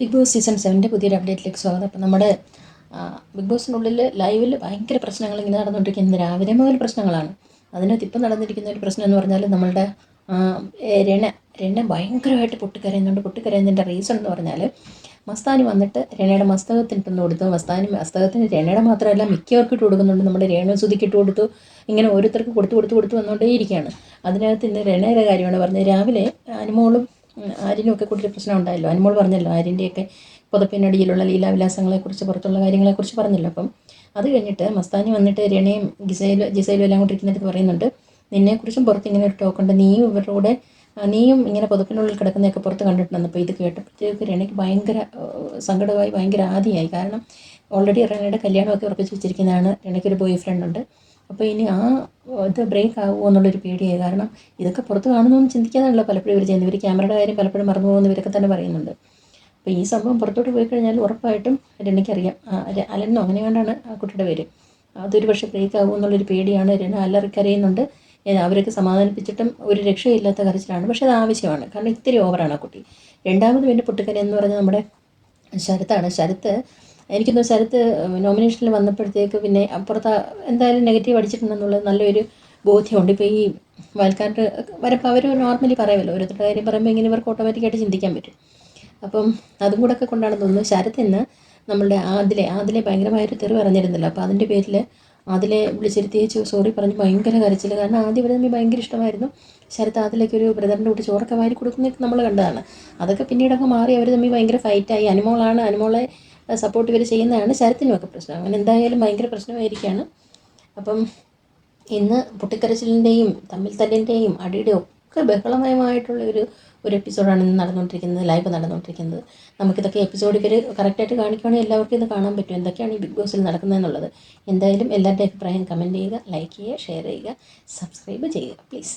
Big boss season സെവന്റെ പുതിയൊരു അപ്ഡേറ്റിലേക്ക് സ്വാഗതം. അപ്പം നമ്മുടെ ബിഗ് ബോസിനുള്ളിൽ ലൈവിൽ ഭയങ്കര പ്രശ്നങ്ങൾ ഇങ്ങനെ നടന്നുകൊണ്ടിരിക്കുന്നത്. രാവിലെ മുതൽ പ്രശ്നങ്ങളാണ്. അതിനകത്ത് ഇപ്പം നടന്നിരിക്കുന്ന ഒരു പ്രശ്നം എന്ന് പറഞ്ഞാൽ നമ്മളുടെ രണ രണ ഭയങ്കരമായിട്ട് പൊട്ടിക്കരയുന്നുണ്ട്. പൊട്ടിക്കരയുന്നതിന്റെ റീസൺ എന്ന് പറഞ്ഞാൽ മസ്താനി വന്നിട്ട് രണയുടെ മസ്തകത്തിന് ഇപ്പം കൊടുത്തു. മസ്താനി മസ്തകത്തിന് രണയുടെ മാത്രമല്ല മിക്കവർക്കും ഇട്ട് കൊടുക്കുന്നുണ്ട്. നമ്മുടെ രേണുസുതിക്ക് ഇട്ട് കൊടുത്തു. ഇങ്ങനെ ഓരോരുത്തർക്ക് കൊടുത്തു കൊടുത്തു കൊടുത്തു വന്നുകൊണ്ടേയിരിക്കുകയാണ്. അതിനകത്ത് ഇന്ന് രണയുടെ കാര്യമാണ് പറഞ്ഞത്. രാവിലെ അനുമോളും ഉം, ആര്യനും ഒക്കെ കൂടി ഒരു പ്രശ്നം ഉണ്ടായല്ലോ? അനുമോൾ പറഞ്ഞല്ലോ ആര്യന്റെയൊക്കെ പുതപ്പിനടിയിലുള്ള ലീലാവിലാസങ്ങളെക്കുറിച്ച് പുറത്തുള്ള കാര്യങ്ങളെക്കുറിച്ച് പറഞ്ഞല്ലോ. അപ്പം അത് കഴിഞ്ഞിട്ട് മസ്താനി വന്നിട്ട് രണയും ജിസൈലും ജിസൈലും എല്ലാം കൂടി ഇരിക്കുന്നിടത്ത് പറയുന്നുണ്ട് നിന്നെക്കുറിച്ചും പുറത്ത് ഇങ്ങനെ ഒരു ടോക്കുണ്ട് നീയും ഇവരുടെ കൂടെ നീയും ഇങ്ങനെ പുതപ്പിനുള്ളിൽ കിടക്കുന്നതൊക്കെ പുറത്ത് കണ്ടിട്ടുണ്ടെന്ന്. അപ്പോൾ ഇത് കേട്ടപ്പോഴത്തേക്ക് രണയ്ക്ക് ഭയങ്കര സങ്കടമായി ഭയങ്കര ആദിയായി കാരണം ഓൾറെഡി റണയുടെ കല്യാണമൊക്കെ ഉറപ്പിച്ച് വെച്ചിരിക്കുന്നതാണ് രണയ്ക്കൊരു ബോയ് ഫ്രണ്ട് ഉണ്ട്. അപ്പോൾ ഇനി ആ ഇത് ബ്രേക്ക് ആകുമോ എന്നുള്ളൊരു പേടിയായി. കാരണം ഇതൊക്കെ പുറത്ത് കാണുന്നൊന്നും ചിന്തിക്കാതാണല്ലോ പലപ്പോഴും ഇവർ ചെയ്യുന്നത്. ഇവർ ക്യാമറയുടെ കാര്യം പലപ്പോഴും മറന്നു പോകുന്ന ഇവരൊക്കെ തന്നെ പറയുന്നുണ്ട്. അപ്പോൾ ഈ സംഭവം പുറത്തോട്ട് പോയി കഴിഞ്ഞാൽ ഉറപ്പായിട്ടും രണിക്കറിയാം അലനോ അങ്ങനെ കണ്ടാണ് ആ കുട്ടിയുടെ പേര്. അതൊരു പക്ഷേ ബ്രേക്ക് ആകുമോ എന്നുള്ളൊരു പേടിയാണ്. രണ അലറിക്കരയുന്നുണ്ട് അവരൊക്കെ സമാധാനിപ്പിച്ചിട്ടും ഒരു രക്ഷയില്ലാത്ത കരച്ചിലാണ്. പക്ഷേ അത് ആവശ്യമാണ്. കാരണം ഇത്തിരി ഓവറാണ് ആ കുട്ടി. രണ്ടാമത് പിന്നെ പൊട്ടിക്കര എന്ന് പറഞ്ഞാൽ നമ്മുടെ ശരത്താണ്. ശരത്ത് എനിക്കൊന്ന് ശരത്ത് നോമിനേഷനിൽ വന്നപ്പോഴത്തേക്ക് പിന്നെ അപ്പുറത്ത് എന്തായാലും നെഗറ്റീവ് അടിച്ചിട്ടുണ്ടെന്നുള്ളത് നല്ലൊരു ബോധ്യമുണ്ട്. ഇപ്പോൾ ഈ വയൽക്കാരുടെ വരപ്പോൾ അവർ നോർമലി പറയുമല്ലോ ഓരോരുത്തരുടെ കാര്യം പറയുമ്പോൾ ഇങ്ങനെ ഇവർക്ക് ഓട്ടോമാറ്റിക്കായിട്ട് ചിന്തിക്കാൻ പറ്റും. അപ്പം അതും കൂടെ ഒക്കെ കൊണ്ടാണെന്ന് തോന്നുന്നു ശരത്ത് ഇന്ന് നമ്മളുടെ ആദിലെ ആദിലെ ഭയങ്കരമായൊരു തെറി പറഞ്ഞിരുന്നല്ലോ. അപ്പോൾ അതിന്റെ പേരിൽ ആദിലെ വിളിച്ചിരുത്തിയേച്ച് സോറി പറഞ്ഞ് ഭയങ്കര കരച്ചിൽ കാരണം ആദ്യം ഇവരെ തമ്മിൽ ഭയങ്കര ഇഷ്ടമായിരുന്നു. ശരത്ത് ആദിലേക്ക് ഒരു ബ്രദറിന്റെ കൂട്ടി ചോറൊക്കെ വാരി കൊടുക്കുന്നതൊക്കെ നമ്മൾ കണ്ടതാണ്. അതൊക്കെ പിന്നീടൊക്കെ മാറി അവർ തമ്മിൽ ഭയങ്കര ഫൈറ്റായി അനുമോളാണ് അനുമോളെ സപ്പോർട്ട് ഇവർ ചെയ്യുന്നതാണ് ശരത്തിനുമൊക്കെ പ്രശ്നം. അങ്ങനെ എന്തായാലും ഭയങ്കര പ്രശ്നമായിരിക്കുകയാണ് അപ്പം ഇന്ന് പൊട്ടിക്കരച്ചിലിന്റെയും തമ്മിൽ തല്ലിന്റെയും അടിയുടെയും ഒക്കെ ബഹളമയമായിട്ടുള്ള ഒരു ഒരു എപ്പിസോഡാണ് ഇന്ന് നടന്നുകൊണ്ടിരിക്കുന്നത് ലൈവ് നടന്നുകൊണ്ടിരിക്കുന്നത്. നമുക്കിതൊക്കെ എപ്പിസോഡ് ഇവർ കറക്റ്റായിട്ട് കാണിക്കുകയാണെങ്കിൽ എല്ലാവർക്കും ഇത് കാണാൻ പറ്റും. എന്തൊക്കെയാണ് ഈ ബിഗ് ബോസിൽ നടക്കുന്നതെന്നുള്ളത് എന്തായാലും എല്ലാവരുടെ അഭിപ്രായം കമന്റ് ചെയ്യുക ലൈക്ക് ചെയ്യുക ഷെയർ ചെയ്യുക സബ്സ്ക്രൈബ് ചെയ്യുക പ്ലീസ്